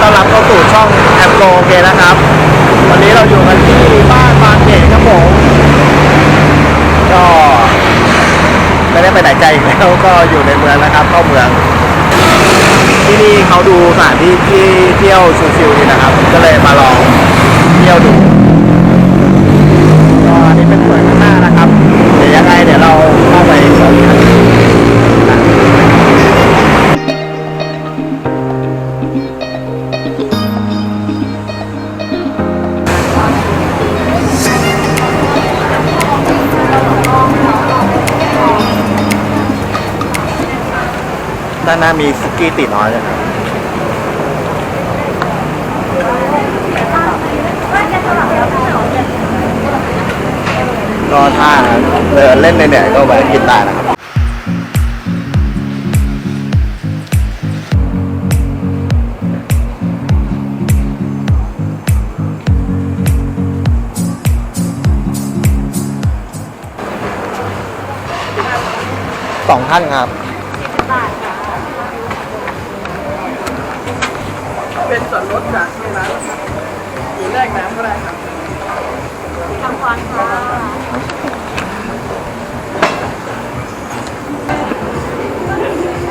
ต้อนรับเข้าสู่ช่องแอมโลเคนะครับ วันนี้เราอยู่กันที่บ้านบางเขนครับผมก็ไม่ได้ไปไหนไกลอีกแล้วก็อยู่ในเมืองนะครับ เข้าเมือง ที่นี่เขาดูสถานที่ที่เที่ยวชิวๆดีนะครับ ก็เลยมาลองเที่ยวดูก็อันนี้เป็นสวนข้างหน้านะครับ เดี๋ยวยังไงเดี๋ยวเราเข้าไปชมกัน ด้านหน้ามีสกีตีน้อยนะครับก็ถ้าเดินเล่นเหนื่อยก็แวะกินได้นะครับสองท่านครับ รถจากที่ร้านหรือแลกน้ำก็ได้ครับทำฟันค่ะ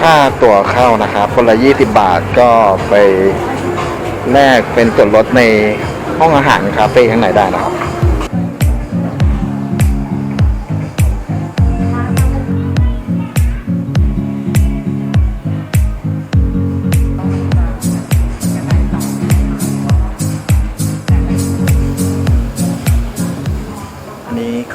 ค่าตั๋วเข้านะครับ คนละ 20 บาทก็ไปแลกเป็นส่วนลดในห้องอาหารคาเฟ่ข้างในได้นะครับ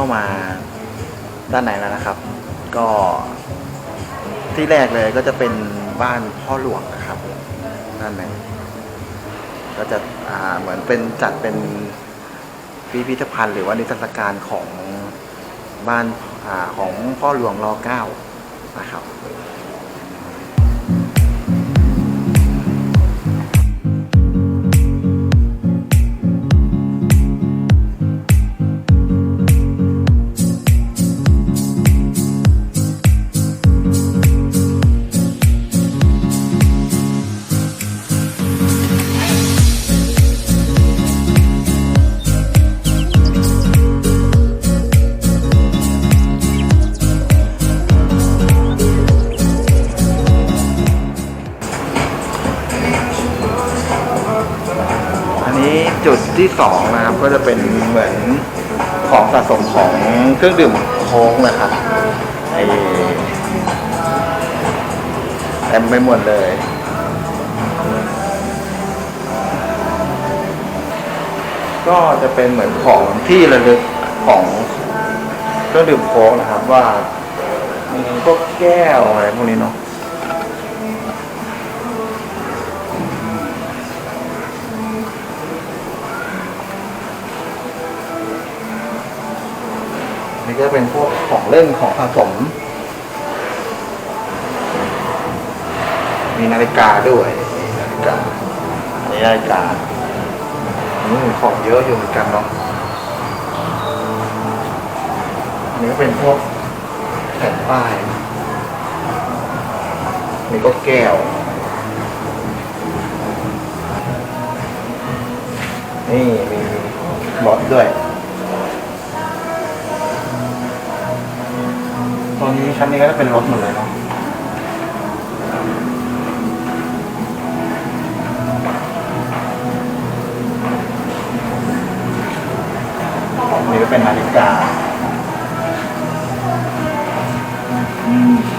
เข้ามาด้านในแล้วนะครับ ก็ที่แรกเลยก็จะเป็นบ้านพ่อหลวงนะครับ ด้านในก็จะอ่าเหมือนเป็นจัดเป็นพิพิธภัณฑ์หรือว่านิทรรศการของบ้านอาของพ่อหลวงรอเก้านะครับ ที่สองนะครับก็จะเป็นเหมือนของสะสมของเครื่องดื่มโค้งนะครับไอเต็มไปหมดเลย ก็จะเป็นเหมือนของที่ระลึกของเครื่องดื่มโค้กนะครับว่ามีพวกแก้วอะไรพวกนี้เนาะ นี่ก็เป็นพวกของเล่นของสะสม มีนาฬิกาด้วยนาฬิกาอันนี้นาฬิกาอืมของเยอะอยู่เหมือนกันเนาะอันนี้ก็เป็นพวกแผ่นป้ายนี่ก็แก้ว นี่มีรถด้วย นี้ชั้นนี้ก็จะเป็นรถหมดเลยเนาะนี่ก็เป็นนาฬิกา อืม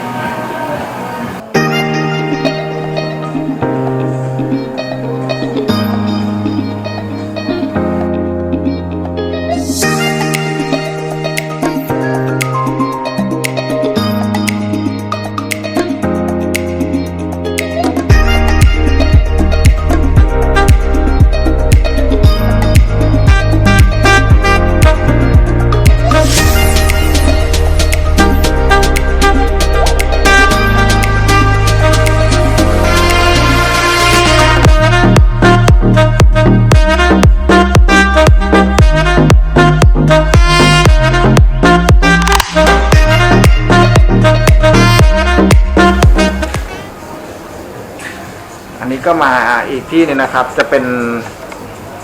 ก็มาอีกที่นึงนะครับ จะเป็น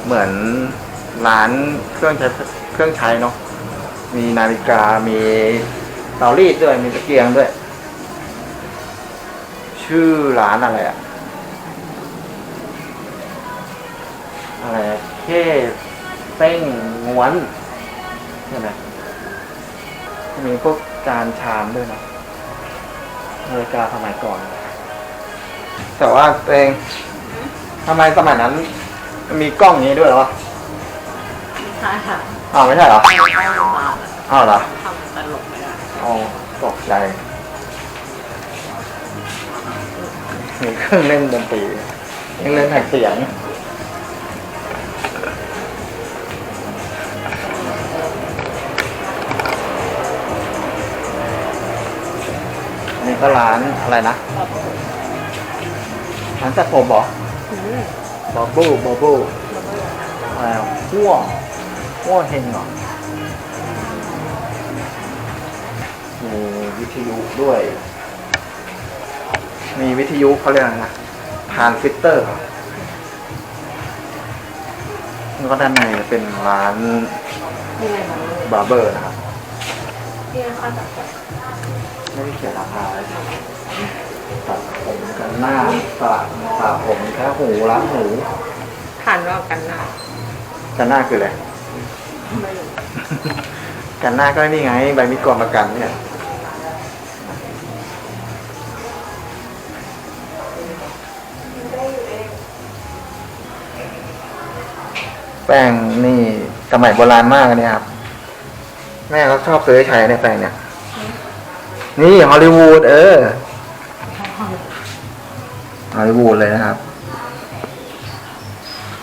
เหมือนร้านเครื่องใช้เครื่องใช้เนาะมีนาฬิกามีเตารีดด้วยมีตะเกียงด้วย ชื่อร้านอะไรอะอะไรเคเป้งง้วนใช่ไหมมีพวกจานชามด้วยนะนาฬิกาสมัยก่อน แต่ว่าตัวเองทำไมสมัยนั้นมันมีกล้องอย่างนี้ด้วยเหรอวะใช่ค่ะอ้าวไม่ใช่เหรอไม่ต้องมาอ้าวเหรอทำตลกไม่ได้อ๋อตกใจมีเครื่องเล่นดนตรีเครื่องเล่นแผ่นเสียงนี่ก็ร้านอะไรนะ ร้านตัดผมเหรอบอบบูบอบบูอะไรอะหัวหัวเฮงเหรอมีวิทยุด้วย มีวิทยุเขาเรียกอะไรนะทานฟิตเตอร์ครับแล้วก็ด้านในเป็นร้านนี่ไงมันบาร์เบอร์นะครับนี่ข้าวตัดผมไม่ได้เขียนราคาเลยตัดผม กันหน้าสระสระผมแค่หูล้างหูผ่านรอบกันหน้ากันหน้าคืออะไรไม่รู้กันหน้าก็นี่ไง ใบมีดกรประกันเนี่ยแป้งนี่สมัยโบราณมากเลยครับ แม่เขาชอบซื้อใช้ในยแป้งเนี่ย นี่ฮอลลีวูดเออ ฮอลลีวูดเลยนะครับ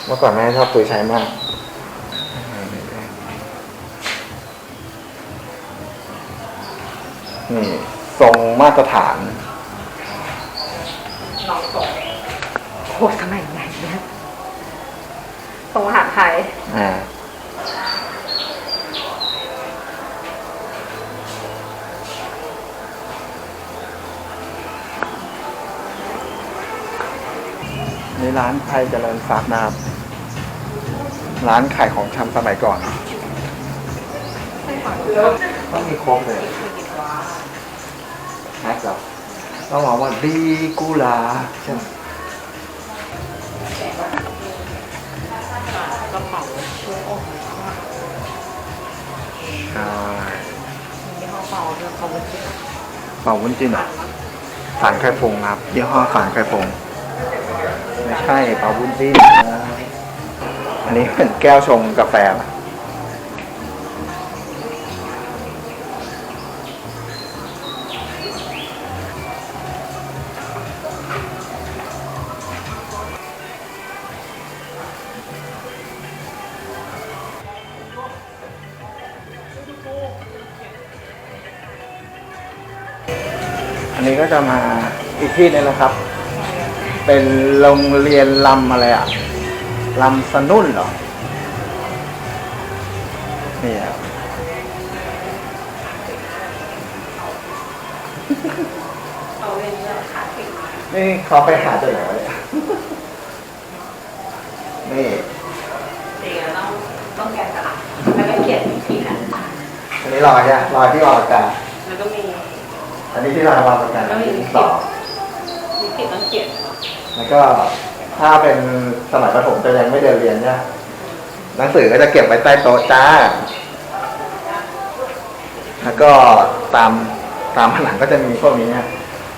เมื่อก่อนแม่ชอบซื้อใช้มากนี่ทรงมาตรฐานลองส่งโคตรสมัยไหนเนี่ยส่งอาหารไทยอ่า นี่ร้านไทยเจริญทรัพย์นะครับ ร้านขายของชำสมัยก่อน ต้องมีครบเลยแม็กซ์เหรอต้องบอกว่าดีกูลาใช่ไหมกระเป๋าช่วงอกใช่มีข้าวเปล่าด้วยเขาไม่คิดเป่าวุ้นจินเหรอสารไข่ฟงครับยี่ห้อสารไข่ฟงไม่ ใช่เป่าวุ้นจินนอันนี้เป็นแก้วชงกาแฟป่ะอันนี้ก็จะมาอีกที่นึงนะครับ เป็นโรงเรียนลำอะไรอะลำสนุ่นเหรอ นี่ครับ เอาเรื่องนี้ขาดติดนี่เขาไปหาจากไหนวะเนี่ย นี่เดี๋ยวต้องต้องแกะสลักแล้วก็เขียนวิธีการทอันนี้รอยเนี่ยรอยที่ออกอากาศำแล้วก็มีอันนี้ที่รอยวางประกันอันนี้ที่สองวิธีต้องเขียน แล้วก็ถ้าเป็นสมัยประถมจะยังไม่เดินเรียนเนี่ยหนังสือก็จะเก็บไว้ใต้โต๊ะจ้า แล้วก็ตามตามผนังก็จะมีพวกนี้เนี่ย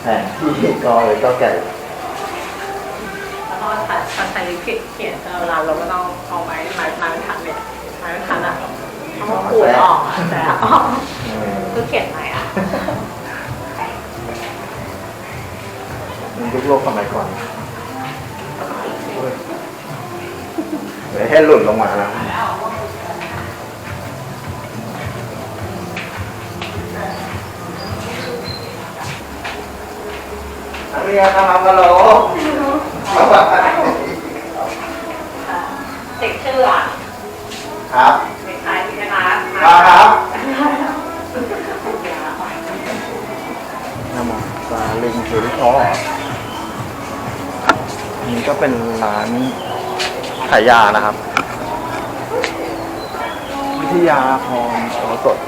แผนที่กอเลยก็แก่แล้วก็ถ้าถ้าใช้ผิดเขียนเวลาเราก็ต้องเอาไม้ไม้ไม้บรรทัดเนี่ยไม้บรรทัดอะเอามาขูดออกอะแต่ออกเออคือเขียนไหมอะมันยุคโลกสมัยก่อน เดี๋ยวให้หล่นลงมาแล้วนักเรียนทำมาโหลเด็กชื่ออะครับเด็กชายพิจารณามาครับนโมตาลิงถือท้อมี ก็เป็นร้านขายยานะครับ วิทยาพรโสสด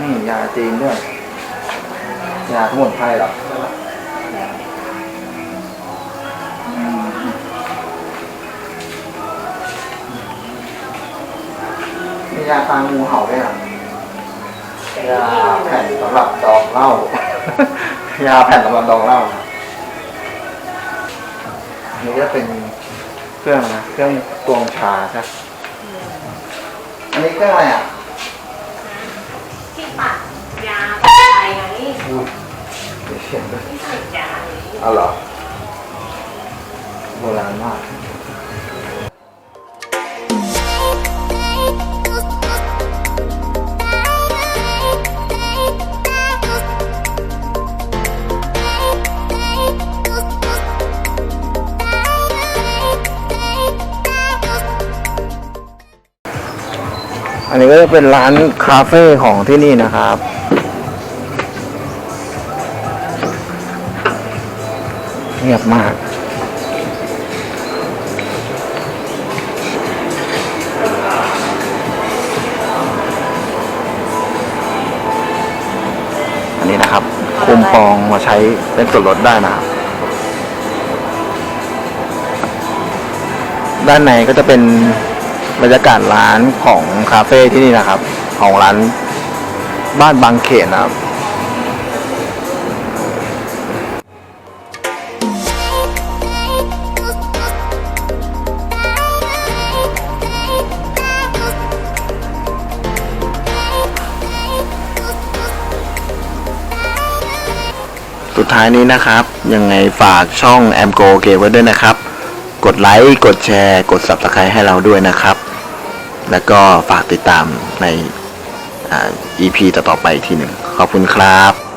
นี่ยาจีนด้วย ยาสมุนไพรเหรออื มียาตางูเห่าด้วยอะยาแผ่นสำหรับดองเหล้า ยาแผ่นสำหรับดองเหล้าอันนี่ก็เป็นเครื่องนะเครื่องตวงชาใช่ไหมอันนี้เครื่องอะไรอะที่ปัดยาอะไรไงอืมมีเสียงด้วยที่ใส่ยาเอาเหรอ อันนี้ก็จะเป็นร้านคาเฟ่ของที่นี่นะครับเงียบมากอันนี้นะครับคุมปองมาใช้เป็นส่วนลดได้นะครับ ด้านในก็จะเป็น บรรยากาศร้านของคาเฟ่ที่นี่นะครับ ของร้านบ้านบางเขนนะครับสุดท้ายนี้นะครับ ยังไงฝากช่องแอมโกเกไว้ด้วยนะครับ กดไลค์กดแชร์ กด Subscribe ให้เราด้วยนะครับ แล้วก็ฝากติดตามในอ่า EP ต่อๆไปอีกทีหนึ่งขอบคุณครับ